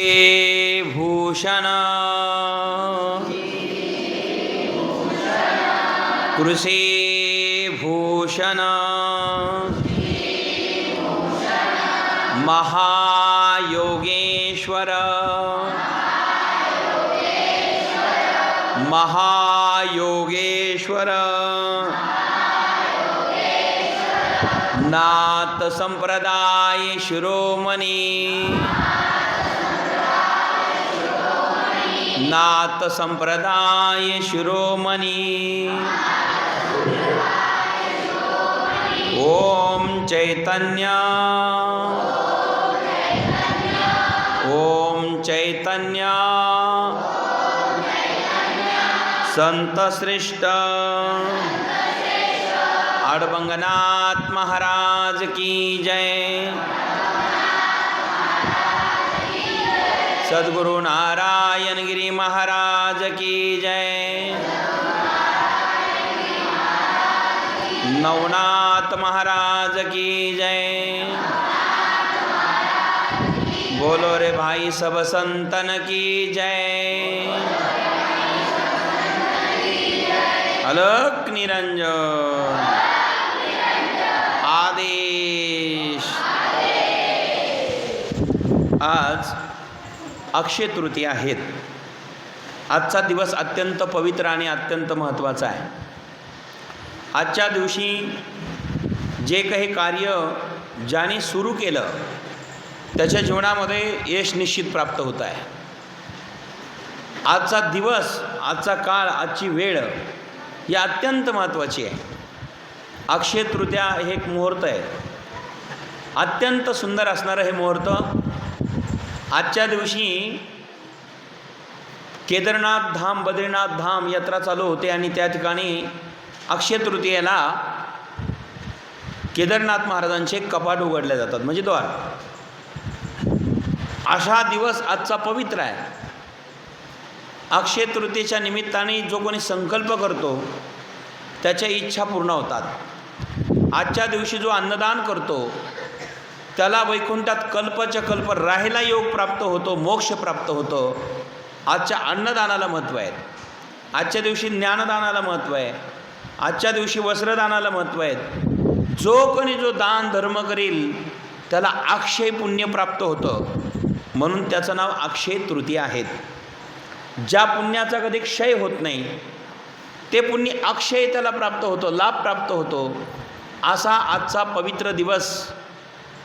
हे भूषण कृषे भूषण महायोगेश्वर। महायोगेश्वर। नाथ संप्रदाय शिरोमणी। नाथ संप्रदाय शिरोमणी। ओम चैतन्य। ओम चैतन्य। संत श्रेष्ठ। अडबंगनाथ महाराज की जय। सद्गुरु नारायण गिरी महाराज की जय। नवनाथ महाराज की जय। बोलो रे भाई सब संतन की जय। अलक निरंजन। आदेश। आज अक्षय तृतीया आहेत. आजचा दिवस अत्यंत पवित्र आणि अत्यंत महत्त्वाचा आहे. आजच्या दिवशी जे काही कार्य ज्याने सुरू केलं त्याच्या जीवनामध्ये यश निश्चित प्राप्त होत आहे. आजचा दिवस आजचा काळ आजची वेळ ही अत्यंत महत्त्वाची आहे. अक्षय तृतीया हे एक मुहूर्त आहे. अत्यंत सुंदर असणारं हे मुहूर्त आजच्या दिवशी केदारनाथ धाम बद्रीनाथ धाम यात्रा चालू होते आणि त्या ठिकाणी अक्षय तृतीयेला केदारनाथ महाराजांचे कपाट उघडले जातात. म्हणजे द्वार अशा दिवस आजचा पवित्र आहे. अक्षय तृतीयेच्या निमित्ताने जो कोणी संकल्प करतो त्याच्या इच्छा पूर्ण होतात. आजच्या दिवशी जो अन्नदान करतो त्याला वैकुंठात कल्पच्या कल्प राहायला योग प्राप्त होतो मोक्ष प्राप्त होतो. आजच्या अन्नदानाला महत्त्व आहे. आजच्या दिवशी ज्ञानदानाला महत्त्व आहे. आजच्या दिवशी वस्त्रदानाला महत्त्व आहे. जो कोणी जो दान धर्म करील त्याला अक्षय पुण्य प्राप्त होतं. म्हणून त्याचं नाव अक्षय तृतीय आहेत ज्या पुण्याचा कधी क्षय होत नाही ते पुण्य अक्षय त्याला प्राप्त होतो लाभ प्राप्त होतो. असा आजचा पवित्र दिवस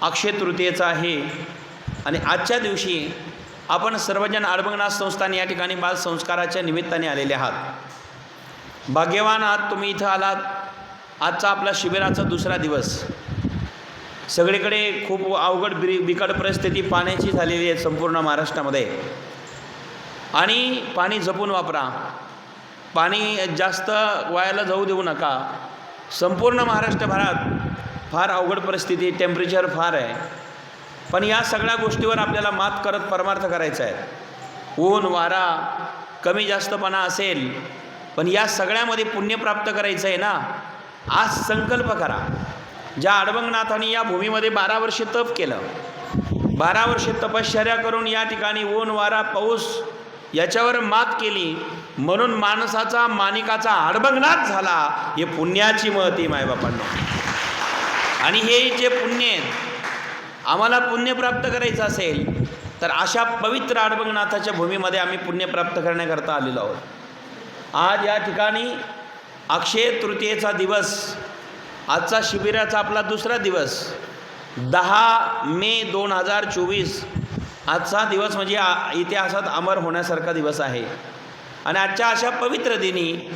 अक्षय तृतीयेचा आहे. आणि आजच्या दिवशी आपण सर्वजण अडबंगनाथ संस्थान या ठिकाणी बाल संस्काराच्या निमित्ताने आलेले आहात. भाग्यवान आहात तुम्ही इथं आलात. आजचा आपला शिबिराचा दुसरा दिवस. सगळीकडे खूप अवघड बि बिकट परिस्थिती पाण्याची झालेली आहे संपूर्ण महाराष्ट्रामध्ये. आणि पाणी जपून वापरा. पाणी जास्त वायाला जाऊ देऊ नका. संपूर्ण महाराष्ट्रभरात फार अवघड परिस्थिती टेम्परेचर फार आहे. पण या सगळ्या गोष्टीवर आपल्याला मात करत परमार्थ करायचा आहे. ऊन वारा कमी जास्तपणा असेल पण या सगळ्यामध्ये पुण्य प्राप्त करायचं आहे ना आज संकल्प करा. ज्या अडबंगनाथांनी या भूमीमध्ये बारा वर्षे तप केलं बारा वर्षे तपश्चर्या करून या ठिकाणी ऊन वारा पाऊस याच्यावर मात केली म्हणून माणसाचा मानिकाचा अडबंगनाथ झाला हे पुण्याची महती मायबापांना. आणि हे जे पुण्य आहेत आम्हाला पुण्य प्राप्त करायचं असेल तर अशा पवित्र आडबंगनाथाच्या भूमीमध्ये आम्ही पुण्य प्राप्त करण्याकरता आलेलो आहोत. आज या ठिकाणी अक्षय तृतीयेचा दिवस आजचा शिबिराचा आपला दुसरा दिवस दहा मे दोन हजार चोवीस आजचा दिवस म्हणजे इतिहासात अमर होण्यासारखा दिवस आहे. आणि आजच्या अशा पवित्र दिनी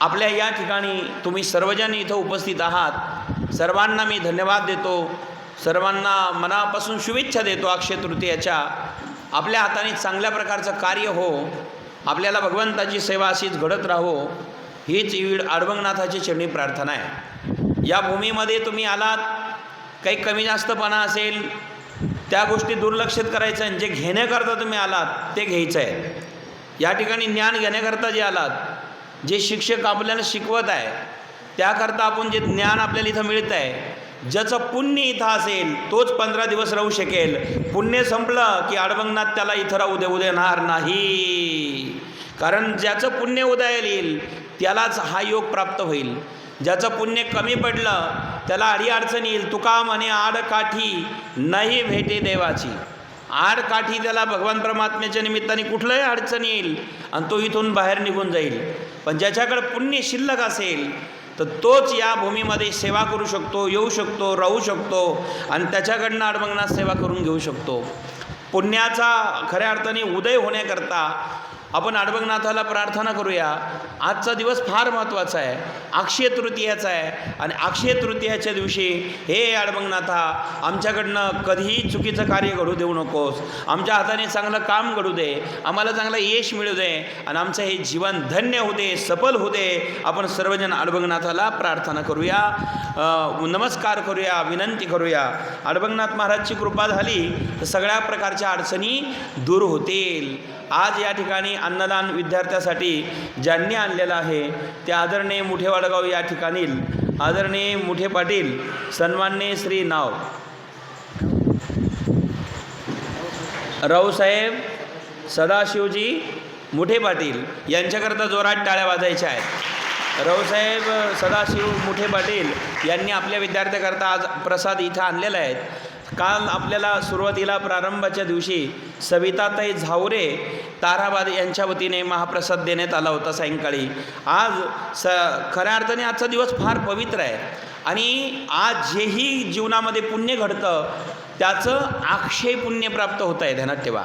आपल्या या ठिकाणी तुम्ही सर्वजण इथं उपस्थित आहात. सर्वांना मी धन्यवाद देतो. सर्वांना मनापासून शुभेच्छा देतो अक्षय तृतीयाच्या. आपल्या हाताने चांगल्या प्रकारचं कार्य हो. आपल्याला भगवंताची सेवा अशीच घडत राहो. हीच ईड अडवंगनाथाची चरणी प्रार्थना आहे. या भूमीमध्ये तुम्ही आलात. काही कमी जास्तपणा असेल. त्या गोष्टी दुर्लक्षित करायचं आहे जे घेण्याकरता तुम्ही आलात ते घ्यायचं आहे. या ठिकाणी ज्ञान घेण्याकरता जे आलात जे शिक्षक आपल्याला शिकवत आहे त्याकरता आपण जे ज्ञान आपल्याला इथं मिळतं आहे ज्याचं पुण्य इथं असेल तोच पंधरा दिवस राहू शकेल. पुण्य संपलं की अडबंगनाथ त्याला इथं राहू देऊ देणार नाही. कारण ज्याचं पुण्य उदयाला येईल त्यालाच हा योग प्राप्त होईल. ज्याचं पुण्य कमी पडलं त्याला अडी अडचण येईल. तुका म्हणे आडकाठी नाही भेटे देवाची. आडकाठी त्याला भगवान परमात्म्याच्या निमित्ताने कुठलंही अडचण येईल आणि तो इथून बाहेर निघून जाईल. पण ज्याच्याकडे पुण्य शिल्लक असेल तर तोच या भूमीमध्ये सेवा करू शकतो येऊ शकतो राहू शकतो आणि त्याच्याकडनं अडमंगनात सेवा करून घेऊ शकतो. पुण्याचा खऱ्या अर्थाने उदय होण्याकरता आपण अडबंगनाथाला प्रार्थना करूया. आजचा दिवस फार महत्त्वाचा आहे. अक्षय तृतीयाचा आहे. आणि अक्षय तृतीयाच्या दिवशी हे अडबंगनाथा आमच्याकडनं कधीही चुकीचं कार्य घडू देऊ नकोस. आमच्या हाताने चांगलं काम घडू दे. आम्हाला चांगलं यश मिळू दे. आणि आमचं हे जीवन धन्य होऊ दे सफल होऊ दे आपण सर्वजण अडबंगनाथाला प्रार्थना करूया. नमस्कार करूया विनंती करूया. अडबंगनाथ महाराजची कृपा झाली तर सगळ्या प्रकारच्या अडचणी दूर होतील. आज या ठिकाणी अन्नदान विद्यार्थ्यासाठी ज्यांनी आणलेलं आहे ते आदरणीय मुठे वाडगाव या ठिकाणी आदरणीय मुठे पाटील सन्मान्य श्री नाव. रावसाहेब सदाशिवजी मुठे पाटील यांच्याकरता जोरात टाळ्या वाजायच्या आहेत. रावसाहेब सदाशिव मुठे पाटील यांनी आपल्या विद्यार्थ्याकरता आज प्रसाद इथं आणलेला आहे. काल आपल्याला सुरुवातीला प्रारंभाच्या दिवशी सविताताई झावरे ताराबाद यांच्या वतीने महाप्रसाद देण्यात आला होता सायंकाळी. आज स खऱ्या अर्थाने आजचा दिवस फार पवित्र आहे. आणि आज जेही जीवनामध्ये पुण्य घडतं त्याचं अक्षय पुण्य प्राप्त होत आहे ध्यानात ठेवा.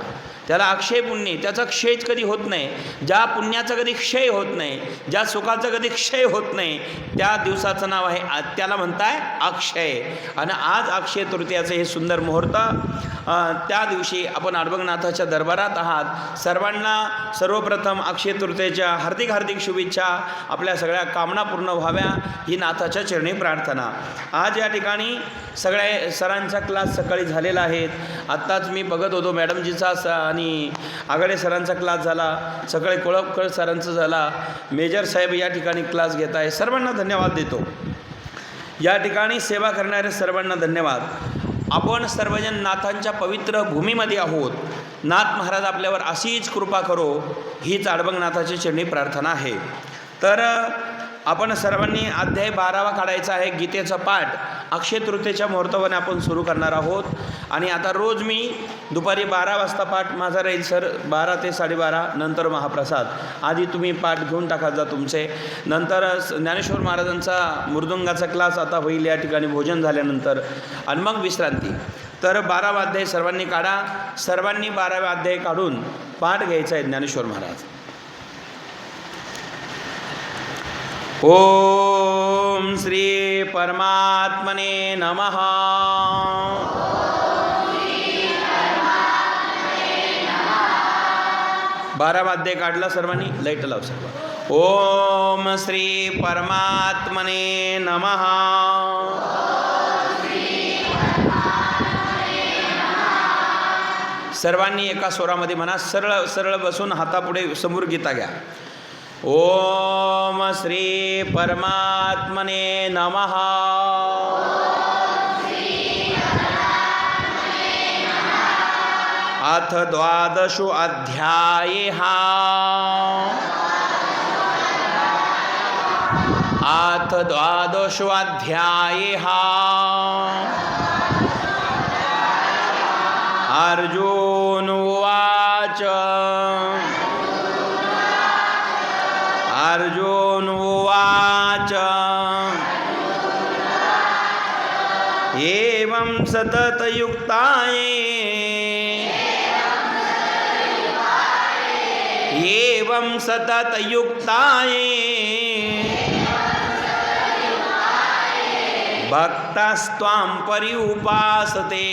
त्याला अक्षय पुण्य त्याचा क्षयच कधी होत नाही. ज्या पुण्याचा कधी क्षय होत नाही ज्या सुखाचा कधी क्षय होत नाही त्या दिवसाचं नाव आहे त्याला म्हणताय अक्षय. आणि आज अक्षय तृतीयाचं हे सुंदर मुहूर्त त्या दिवशी आपण अडबंगनाथाच्या दरबारात आहात. सर्वांना सर्वप्रथम अक्षय तृतीयेच्या हार्दिक हार्दिक शुभेच्छा. आपल्या सगळ्या कामना पूर्ण व्हाव्या ही नाथाच्या चरणी प्रार्थना. आज या ठिकाणी सगळ्या सरांचा क्लास सकाळी झालेला आहे. आत्ताच मी बघत होतो मॅडमजीचा स आणि आघाडे सरांचा क्लास झाला. सकाळी कोळपकर सरांचा झाला. मेजर साहेब या ठिकाणी क्लास घेत आहे. सर्वांना धन्यवाद देतो. या ठिकाणी सेवा करणाऱ्या सर्वांना धन्यवाद. आपण सर्वजण नाथांच्या पवित्र भूमीमध्ये आहोत. नाथ महाराज आपल्यावर अशीच कृपा करो हीच आडबंगनाथाची चरणी प्रार्थना आहे. तर आपण सर्वांनी अध्याय बारावा काढायचा आहे गीतेचा पाठ. अक्षय तृतीयेच्या मुहूर्तावाने आपण सुरू करणार आहोत. आणि आता रोज मी दुपारी बारा वाजता पाठ माझा राहील सर. बारा ते साडेबारा नंतर महाप्रसाद. आधी तुम्ही पाठ घेऊन टाका जा तुमचे. नंतर ज्ञानेश्वर महाराजांचा मृदुंगाचा क्लास आता होईल या ठिकाणी भोजन झाल्यानंतर. आणि मग विश्रांती. तर बारावा अध्याय सर्वांनी काढा. सर्वांनी बारावा अध्याय काढून पाठ घ्यायचा आहे ज्ञानेश्वर महाराज. ओम श्री परमात्मने नमः। बारा वाद्य काढला सर्वांनी लाइट लाव सर्व. ओम श्री परमात्मने नमः। सर्वांनी एका स्वरामध्ये म्हणा सरळ सरळ बसून हातापुढे समोर गीता घ्या. ओम श्री परमात्मने नमः। अथ द्वादशो अध्याये। हा अथ द्वादशो अध्याये। हा अर्जुन उवाच। एवं सततयुक्ताय। एवं सततयुक्ताय। भक्तास्त्वां परिउपासते।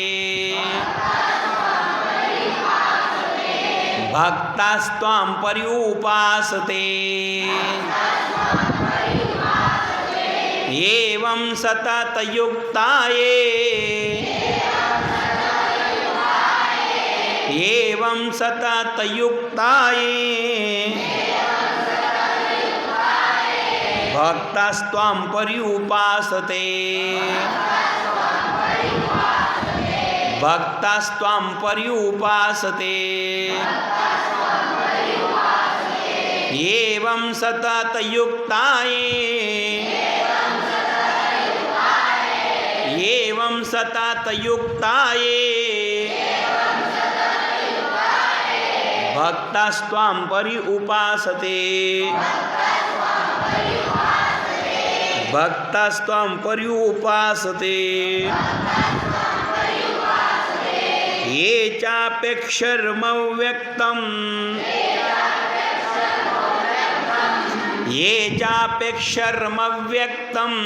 भक्तास्त्वां परिउपासते। एवं सततयुक्ताये। एवं सततयुक्ताये। भक्तास्त्वां पर्युपासते। भक्तास्त्वां पर्युपासते। एवं सततयुक्ताये। एवं सततयुक्ताये भक्तास्त्वां पर्युपासते भक्तास्त्वां उपासते। ये चापेक्षर्मव्यक्तम्। ये चापेक्षर्मव्यक्तम्।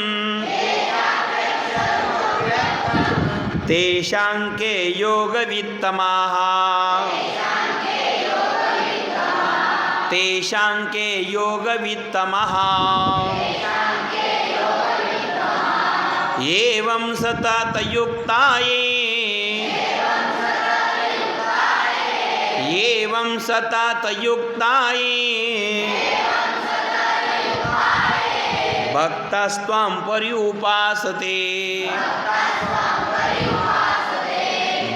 तेषाङ्के योगवित्तमाः। तेषां के योगवित्तमः। एवं सततयुक्ताये। एवं सततयुक्ताये। भक्तास्त्वां पर्युपासते।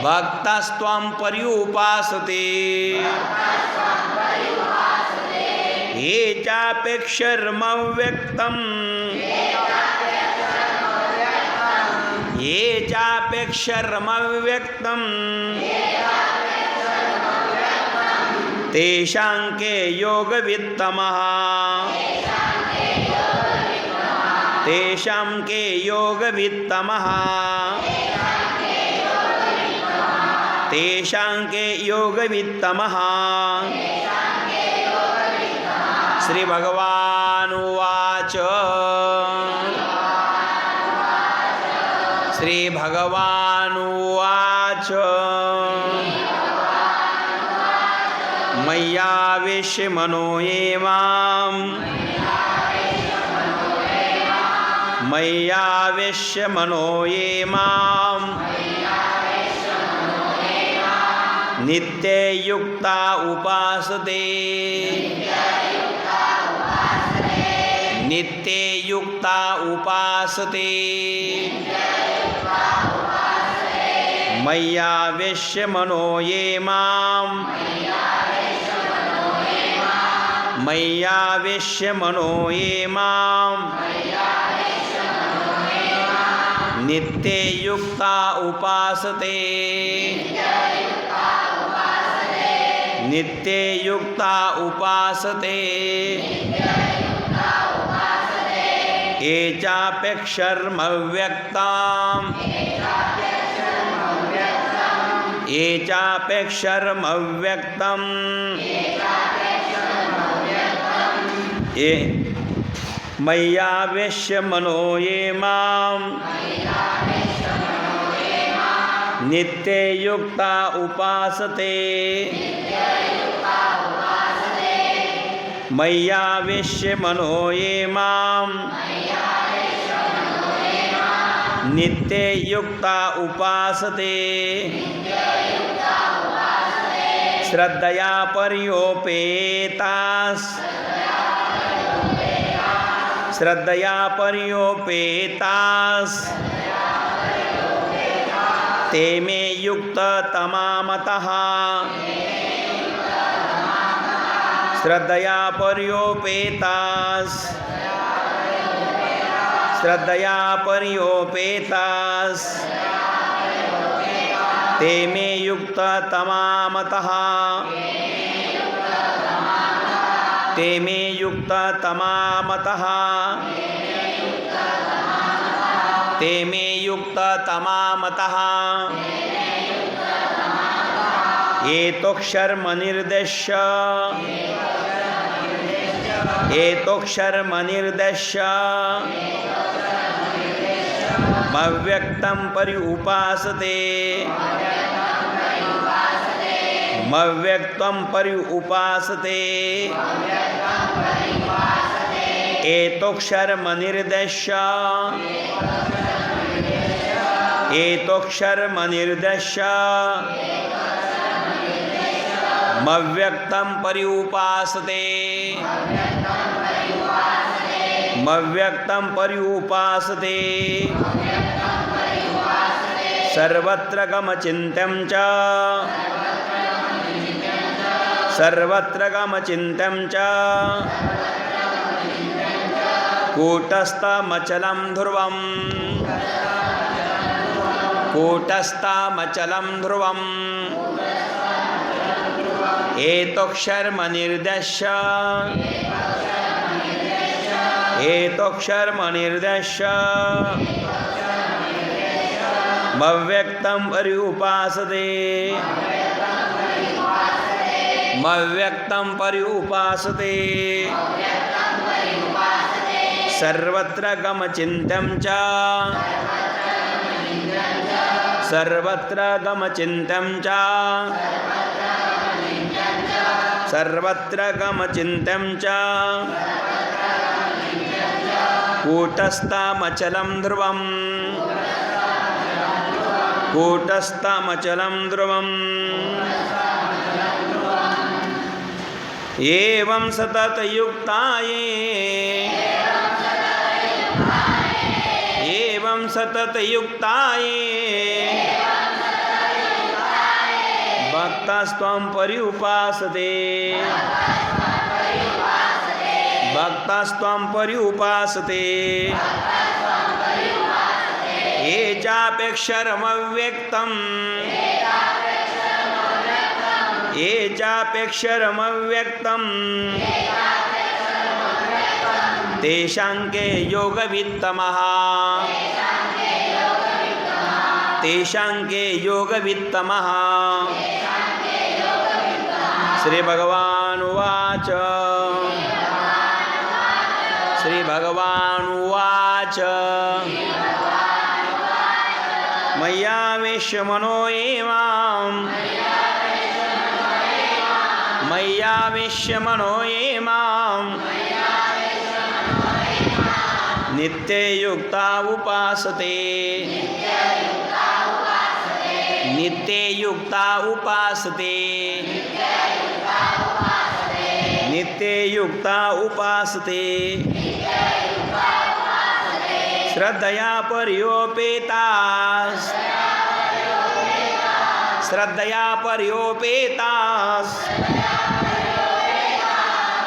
भक्तास्त्वां पर्युपासते ये चापेक्षर्मव्यक्तम् ये चापेक्षर्मव्यक्तम् तेषां के योगवित्तमः। तेषां के योगवित्तमः। तेषाङ्के के योगवित्तमः। श्रीभगवानुवाच। श्रीभगवानुवाच। मय्याविश्य मनो ये माम् मय्याविश्य मनो ये माम् नित्ययुक्ता उपासते। नित्ययुक्ता उपासते। मय्यावेश्य मनो ये मय्या मय्यावेश्य मनो ये माम्। नित्ययुक्ता उपासते। नित्ययुक्ता उपासते। ये चापेक्षर्मव्यक्ताम् ये चापेक्षर्मव्यक्तम् ये मय्यावेश्य मनो ये माम्। नित्ययुक्ता उपासते। मय्याविश्य मनो ये माम्। नित्ययुक्ता उपासते। श्रद्धया पर्योपेतास्। श्रद्धया पर्योपेतास्। ते मे युक्ततमामतः श्रद्धया पर्योपेतास्। श्रद्धया पर्योपेतास्। ते मे युक्ततमामतः ते मे युक्ततमामतः ते मे युक्ततमामतः एतोक्षर्मनिर्देश्य। एतोक्षर्मनिर्देश्य। मव्यक्तं परि उपासते मव्यक्तं परि उपासते एतोक्षरमनिर्देश्य। एतोक्षरमनिर्देश्य। मव्यक्तं पर्युपासते मव्यक्तं पर्युपासते सर्वत्र गमचिन्त्यं च। सर्वत्र गमचिन्त्यं च। कूटस्थमचलं ध्रुवम् कूटस्थमचलं ध्रुवम् एतोक्षर्मनिर्देश्य एतोक्षर्मनिर्देश्य मव्यक्तं पर्युपासते मव्यक्तं पर्युपासते सर्वत्र गमचिन्त्यं च। सर्वत्र गमचिन्त्यं च। सर्वत्र गमचिन्त्यं च। कूटस्थामचलं ध्रुवम्। कूटस्थमचलं ध्रुवम्। एवं सततयुक्ताये। एवं सतत युक्ताये भक्तास्त्वं पर्युपासते भक्तास्त्वं पर्युपासते ये चापेक्षरमव्यक्तम्। ये चापेक्षरमव्यक्तम्। तेषाङ्के योगवित्तमः। तेषाङ्के योगवित्तमः। श्रीभगवानुवाच। श्रीभगवानुवाच। मय्यावेश्य मनो एवाम् मया विश्वमनो मनो ये नित्ययुक्ता उपासते नित्ययुक्ता उपासते नित्ययुक्ता उपासते श्रद्धया पर्योपेतास् श्रद्धया पर्योपेतास्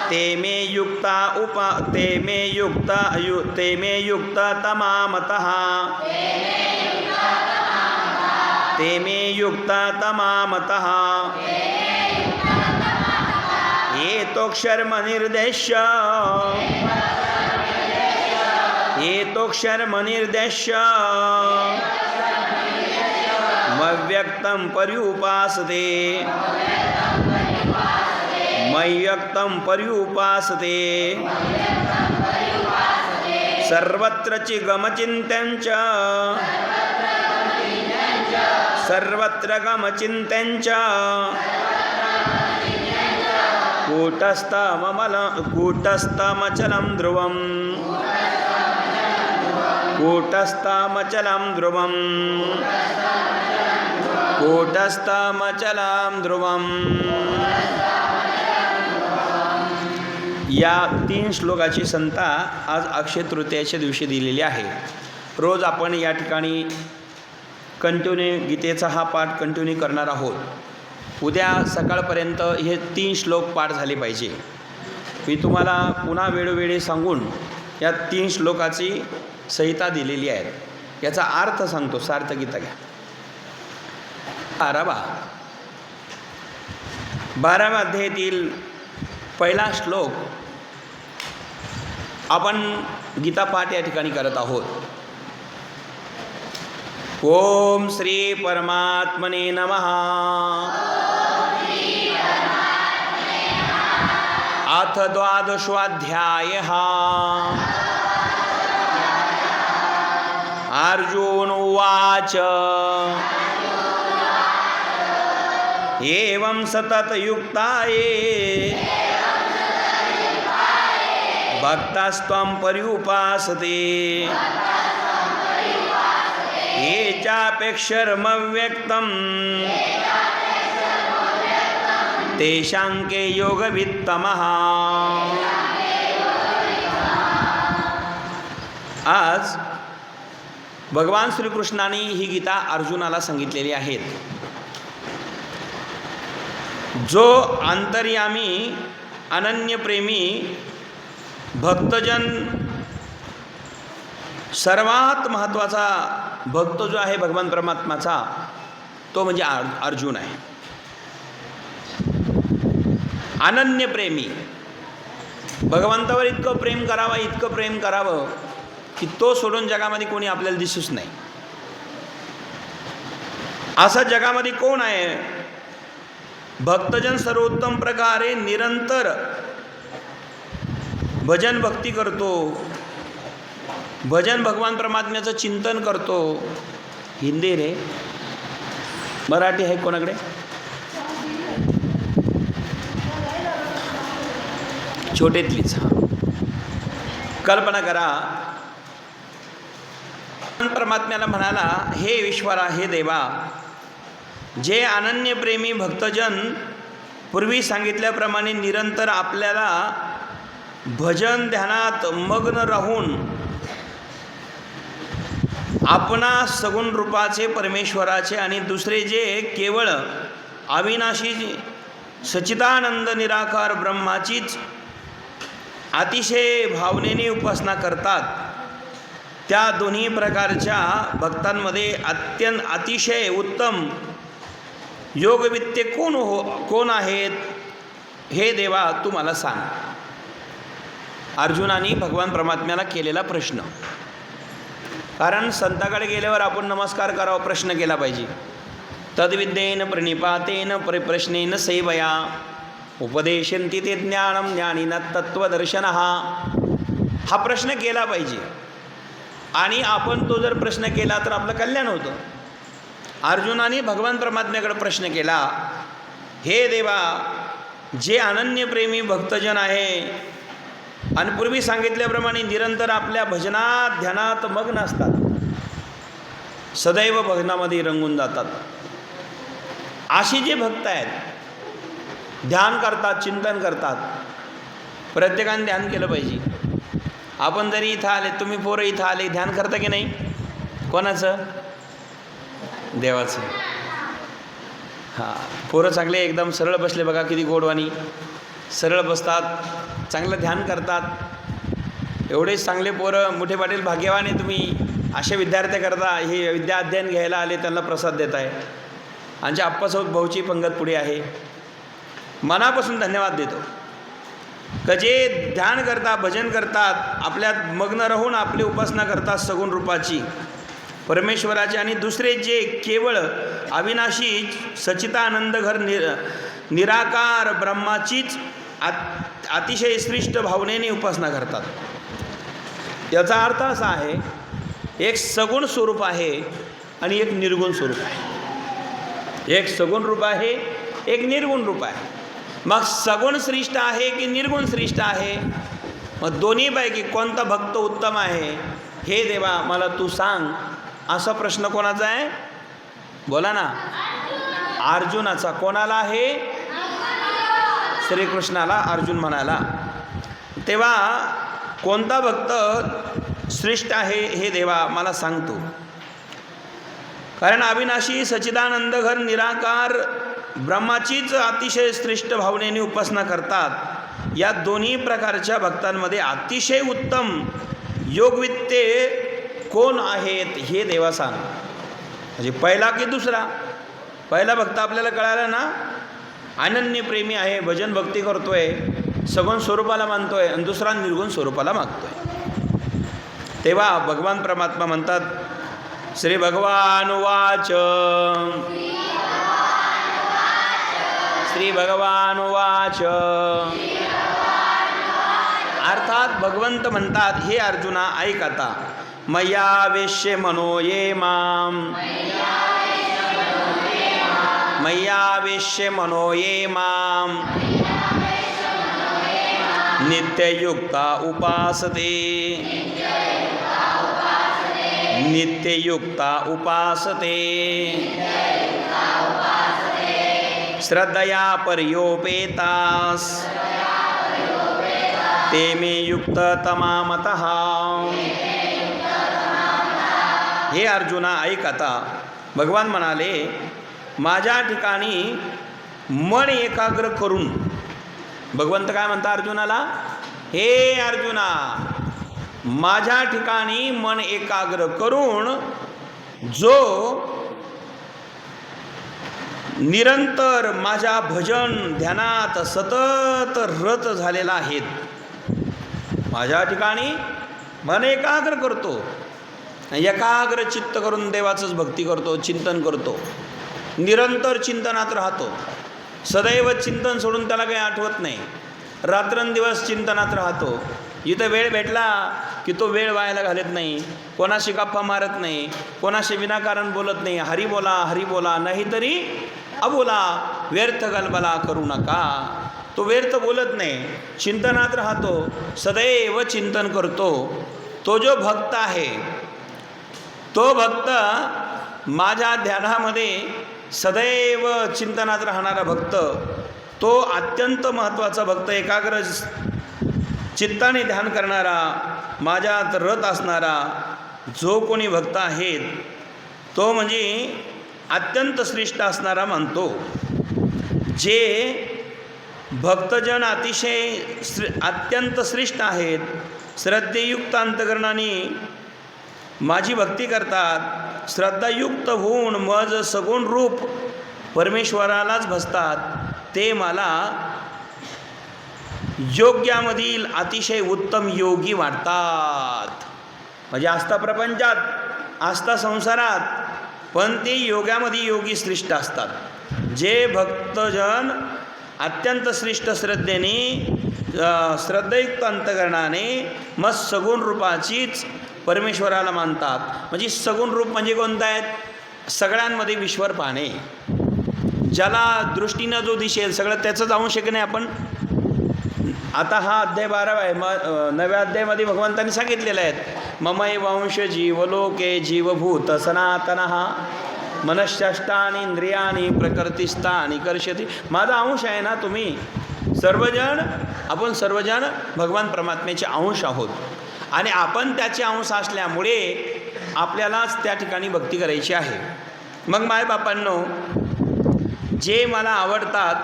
ते मे युक्ता उप ते मे युक्ता यु ते मे युक्ता तमामतः। ते मे युक्ता तमामतः। एतोक्षर्मनिर्देश्य। एतोक्षर्मनिर्देश्य। मव्यक्तं पर्युपासते। मय्यक्तं पर्युपासते। सर्वत्र चि गमचिन्त्यञ्च सर्वत्र गमचिन्त्यं च कूटस्थममल कूटस्थमचलं ध्रुवम्। कूटस्थमचलं ध्रुवम्। कूटस्थमचलं ध्रुवम्। या तीन श्लोकाची संता आज अक्षय तृतीयाच्या दिवशी दिलेली आहे. रोज आपण या ठिकाणी कंटिन्यू गीतेचा हा पाठ कंटिन्यू करणार आहोत. उद्या सकाळपर्यंत हे तीन श्लोक पाठ झाले पाहिजे. मी तुम्हाला पुन्हा वेळोवेळी सांगून या तीन श्लोकाची संहिता दिलेली आहे. याचा अर्थ सांगतो सार्थ गीता घ्या. बारावा. बाराव्या अध्यायातील पहिला श्लोक आपण गीतापाठ या ठिकाणी करत आहोत. ओम श्री परमात्मने नमः. अथ द्वादशोऽध्याय. अर्जुन उवाच. एवं सततयुक्ता ये भक्तास्त्वं पर्युपासते ये चापेक्षरमव्यक्तं तेषांके योगवित्तमः। आज भगवान श्रीकृष्णाने ही गीता अर्जुनाला सांगितलेली आहेत। जो आंतर्यामी अनन्यप्रेमी भक्तजन सर्वात महत्त्वाचा भक्त जो आहे भगवान परमात्माचा तो म्हणजे अर्जुन आहे. अनन्य प्रेमी. भगवंतावर इतकं प्रेम करावं इतकं प्रेम करावं की तो सोडून जगामध्ये कोणी आपल्याला दिसूच नाही. असा जगामध्ये कोण आहे? भक्तजन सर्वोत्तम प्रकारे निरंतर भजन भक्ती करतो. भजन भगवान परमात्म्याचं चिंतन करतो. हिंदी रे. मराठी आहे कोणाकडे? छोटेतलीच. कल्पना करा. परमात्म्याला म्हणाला हे ईश्वरा हे देवा जे अनन्यप्रेमी भक्तजन पूर्वी सांगितल्याप्रमाणे निरंतर आपल्याला भजन ध्यानात मग्न राहून आपणा सगुण रूपाचे परमेश्वराचे आणि दुसरे जे केवळ अविनाशी सचिदानंद निराकार ब्रह्माचीच अतिशय भावनेने उपासना करतात त्या दोन्ही प्रकारच्या भक्तांमध्ये अत्यंत अतिशय उत्तम योगवित्ते कोण हो कोण आहेत हे देवा तू मला सांग. अर्जुनाने भगवान परमात्म्याला केलेला प्रश्न. कारण संताकडे गेल्यावर आपण नमस्कार करावा प्रश्न केला पाहिजे. तद्विद्येन प्रणिपातेन परिप्रश्नेन सेवया. उपदेशंती ते ज्ञानम ज्ञानीन तत्वदर्शन हा हा प्रश्न केला पाहिजे. आणि आपण तो जर प्रश्न केला तर आपलं कल्याण होतं. अर्जुनाने भगवान परमात्म्याकडे प्रश्न केला हे देवा जे अनन्यप्रेमी भक्तजन आहे आणि पूर्वी सांगितल्याप्रमाणे निरंतर आपल्या भजनात ध्यानात मग्न असतात. सदैव भजनामध्ये रंगून जातात. अशी जे भक्त आहेत ध्यान करतात चिंतन करतात प्रत्येकाने ध्यान केलं पाहिजे. आपण जरी इथं आले तुम्ही पोरं इथं आले ध्यान करता की नाही? कोणाचं? देवाचं. हां पोरं चांगले एकदम सरळ बसले बघा किती गोडवाणी. सरळ बसतात. चांगलं ध्यान करतात. एवढेच चांगले पोरं मोठे पाटील भाग्यवान आहे तुम्ही. असे विद्यार्थी करता हे विद्या अध्ययन घ्यायला आले त्यांना प्रसाद देत आहे आमच्या आप्पासोबत भाऊची पंगत पुढे आहे. मनापासून धन्यवाद देतो. का जे ध्यान करता भजन करतात आपल्यात मग्न राहून आपली उपासना करतात सगुण रूपाची. परमेश्वराचे आणि दुसरे जे केवळ अविनाशी सचितानंद घर निर निराकार ब्रह्माचीच आत अतिशय श्रेष्ठ भावनेने उपासना करतात. याचा अर्थ असा आहे एक सगुण स्वरूप आहे आणि एक निर्गुण स्वरूप आहे. एक सगुण रूप आहे एक निर्गुण रूप आहे. मग सगुण श्रेष्ठ आहे की निर्गुण श्रेष्ठ आहे? मग दोन्हीपैकी कोणता भक्त उत्तम आहे? हे देवा मला तू सांग. असा प्रश्न कोणाचा आहे? बोला ना. अर्जुनाचा. कोणाला आहे? श्रीकृष्णाला अर्जुन म्हणाला तेव्हा कोणता भक्त श्रेष्ठ आहे हे देवा मला सांगतो कारण अविनाशी सचिदानंद घर निराकार ब्रह्माचीच अतिशय श्रेष्ठ भावनेने उपासना करतात. या दोन्ही प्रकारच्या भक्तांमध्ये अतिशय उत्तम योगवित्ते कोण आहेत हे देवा सांग. म्हणजे पहिला की दुसरा? पहिला भक्त आपल्याला कळाला ना? अनन्यप्रेमी आहे भजन भक्ती करतोय सगुण स्वरूपाला मानतोय आणि दुसरा निर्गुण स्वरूपाला मागतोय. तेव्हा भगवान परमात्मा म्हणतात श्री भगवान वाच. श्री भगवान वाच. अर्थात भगवंत म्हणतात हे अर्जुना ऐक आता. मया वेश्य मनो ये माम. मया मनो ये माम। नित्ययुक्ता उपासते। नित्ययुक्ता उपासते। श्रद्धया पर्योपेतास। ते मे युक्त तमामत। हे अर्जुना ऐक आता. भगवान म्हणाले माझ्या ठिकाणी मन एकाग्र करून. भगवंत काय म्हणता अर्जुनाला? हे अर्जुना माझ्या ठिकाणी मन एकाग्र करून जो निरंतर माझ्या भजन ध्यानात सतत रत झालेला आहेत माझ्या ठिकाणी मन एकाग्र करतो. एकाग्र चित्त करून देवाचंच भक्ती करतो चिंतन करतो. निरंतर चिंतनात राहतो. सदैव चिंतन सोडून त्याला काही आठवत नाही. रात्रंदिवस चिंतनात राहतो. इथं वेळ भेटला की तो वेळ व्हायला घालत नाही. कोणाशी गप्पा मारत नाही. कोणाशी विनाकारण बोलत नाही. हरी बोला हरी बोला नाहीतरी अबोला व्यर्थ गलबला करू नका. तो व्यर्थ बोलत नाही. चिंतनात राहतो. सदैव चिंतन करतो. तो जो भक्त आहे तो भक्त माझ्या ध्यानामध्ये सदैव चिंतनात राहणारा भक्त तो अत्यंत महत्त्वाचा भक्त एकाग्र चित्ताने ध्यान करणारा माझ्यात रथ असणारा जो कोणी भक्त आहेत तो म्हणजे अत्यंत श्रेष्ठ असणारा मानतो जे भक्तजन अतिशय श्रे अत्यंत श्रेष्ठ आहेत श्रद्धेयुक्त अंतकरणाने माझी भक्ती करतात श्रद्धायुक्त होऊन मज सगुण रूप परमेश्वरालाच भसतात ते मला योग्यामधील अतिशय उत्तम योगी वाटतात. म्हणजे आस्था प्रपंचात आस्था संसारात पण ते योगामध्ये योगी श्रेष्ठ असतात. जे भक्तजन अत्यंत श्रेष्ठ श्रद्धेने श्रद्धयुक्त अंतकरणाने मग सगुण रूपाचीच परमेश्वराला मानतात. म्हणजे सगुण रूप म्हणजे कोणतं आहेत सगळ्यांमध्ये विश्वर पाहणे. ज्याला दृष्टीनं जो दिसेल सगळं त्याचं जाऊन शकणे आपण. आता हा अध्याय बारावा आहे. मग नव्या अध्यायामध्ये भगवंतांनी सांगितलेलं आहेत ममय वंश जीवलोके जीवभूत सनातन हा मनश्चष्टानी इंद्रियानी प्रकृतिस्थानी कर्षती. माझा अंश आहे ना तुम्ही? सर्वजण आपण सर्वजण भगवान परमात्म्याचे अंश आहोत. आणि आपण त्याचे अंश असल्यामुळे आपल्यालाच त्या ठिकाणी भक्ती करायची आहे. मग मायबापांनो जे मला आवडतात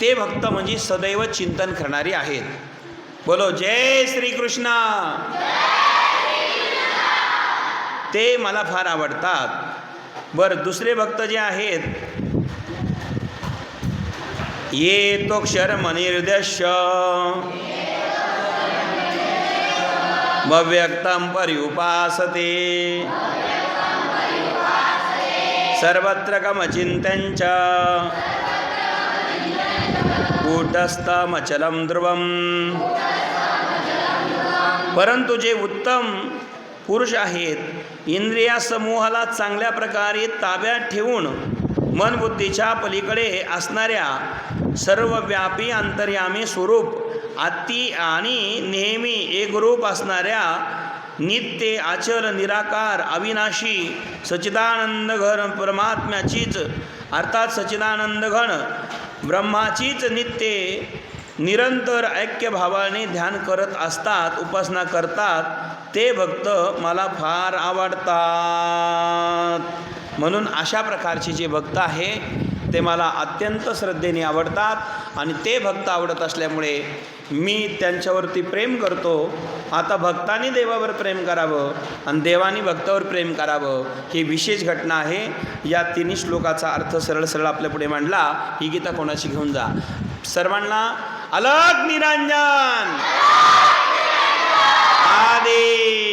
ते भक्त म्हणजे सदैव चिंतन करणारी आहेत. बोलो जय श्रीकृष्ण. ते मला फार आवडतात. बरं दुसरे भक्त जे आहेत ये तो क्षरमनिर्देश्य पर्युपासते सर्वत्र कमचिन्त्यञ्च कूटस्थमचलं ध्रुवं परंतु जे उत्तम पुरुष आहेत इंद्रिया समूहाला चांगल्या प्रकारे ताब्यात ठेवून मनबुद्धीच्या पलीकडे असणाऱ्या सर्वव्यापी अंतर्यामी स्वरूप अति आणि नेहमी एकरूप असणाऱ्या नित्य आचल निराकार अविनाशी सच्चिदानंद घन परमात्म्याचीच अर्थात सच्चिदानंद घन ब्रह्माचीच नित्य निरंतर ऐक्यभावाने ध्यान करत असतात उपासना करतात ते भक्त मला फार आवडतात. म्हणून अशा प्रकारचे जे भक्त आहे ते मला अत्यंत श्रद्धेने आवडतात आणि ते भक्त आवडत असल्यामुळे मी त्यांच्यावरती प्रेम करतो. आता भक्तांनी देवावर प्रेम करावं आणि देवानी भक्तावर प्रेम करावं ही विशेष घटना आहे. या तिन्ही श्लोकाचा अर्थ सरळ सरळ आपल्यापुढे मांडला. ही गीता कोणाशी घेऊन जा? सर्वांना अलग निरांजन. आदे